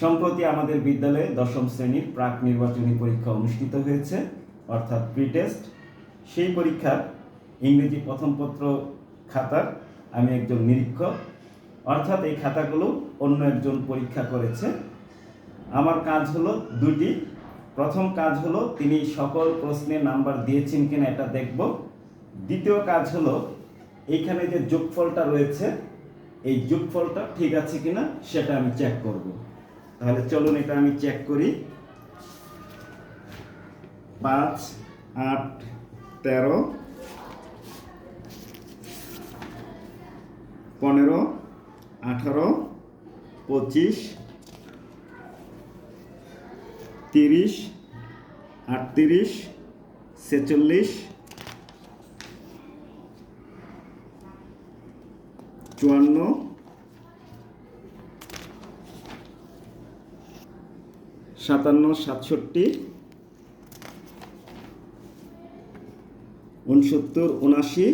সম্প্রতি আমাদের বিদ্যালয়ে দশম শ্রেণির প্রাক নির্বাচনী পরীক্ষা অনুষ্ঠিত হয়েছে, অর্থাৎ প্রি টেস্ট সেই পরীক্ষার ইংরেজি প্রথম পত্র খাতার আমি একজন নিরীক্ষক। অর্থাৎ এই খাতাগুলো অন্য একজন পরীক্ষা করেছে। আমার কাজ হলো দুটি। প্রথম কাজ হলো তিনি সকল প্রশ্নে নাম্বার দিয়েছেন কিনা এটা দেখব। দ্বিতীয় কাজ হলো এইখানে যে যোগফলটা রয়েছে, এই যোগফলটা ঠিক আছে কিনা সেটা আমি চেক করব। তাহলে চলুন এটা আমি চেক করি। পাঁচ, আট, তেরো, পনেরো, আঠারো, পঁচিশ, তিরিশ, আটত্রিশ, ছেচল্লিশ, চুয়ান্ন সাতান্ন, সাতষট্টি, উনসত্তর উনাশি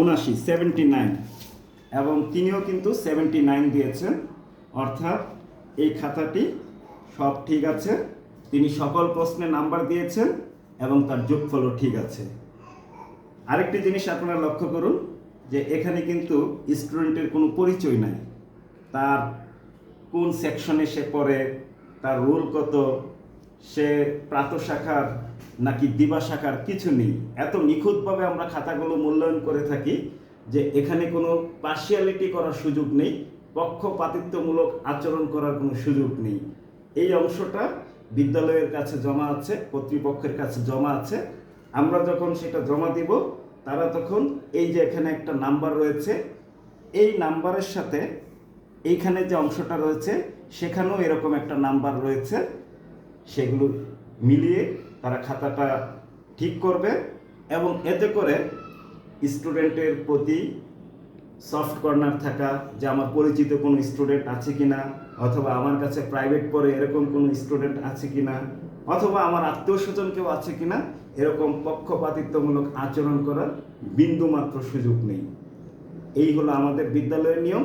উনাশি সেভেন্টি নাইন এবং তিনিও কিন্তু সেভেন্টি নাইন দিয়েছেন। অর্থাৎ এই খাতাটি সব ঠিক আছে। তিনি সকল প্রশ্নে নাম্বার দিয়েছেন এবং তার যোগফলও ঠিক আছে। আরেকটি জিনিস আপনারা লক্ষ্য করুন যে এখানে কিন্তু স্টুডেন্টের কোনো পরিচয় নাই। তার কোন সেকশনে সে পড়ে, তার রোল কত, সে প্রাত শাখার নাকি দিবা শাখার কিছু নেই। এত নিখুঁতভাবে আমরা খাতাগুলো মূল্যায়ন করে থাকি যে এখানে কোনো পার্সিয়ালিটি করার সুযোগ নেই, পক্ষপাতিত্বমূলক আচরণ করার কোনো সুযোগ নেই। এই অংশটা বিদ্যালয়ের কাছে জমা আছে, কর্তৃপক্ষের কাছে জমা আছে। আমরা যখন সেটা জমা দিব, তারা তখন এই যে এখানে একটা নাম্বার রয়েছে, এই নাম্বারের সাথে এইখানে যে অংশটা রয়েছে, সেখানেও এরকম একটা নাম্বার রয়েছে। সেগুলো মিলিয়ে তারা খাতাটা ঠিক করবে এবং এতে করে স্টুডেন্টের প্রতি সফট কর্নার থাকা, যে আমার পরিচিত কোনো স্টুডেন্ট আছে কিনা, অথবা আমার কাছে প্রাইভেট পড়ে এরকম কোনো স্টুডেন্ট আছে কি না অথবা আমার আত্মীয় স্বজন কেউ আছে কিনা, এরকম পক্ষপাতিত্বমূলক আচরণ করার বিন্দুমাত্র সুযোগ নেই। এই হলো আমাদের বিদ্যালয়ের নিয়ম।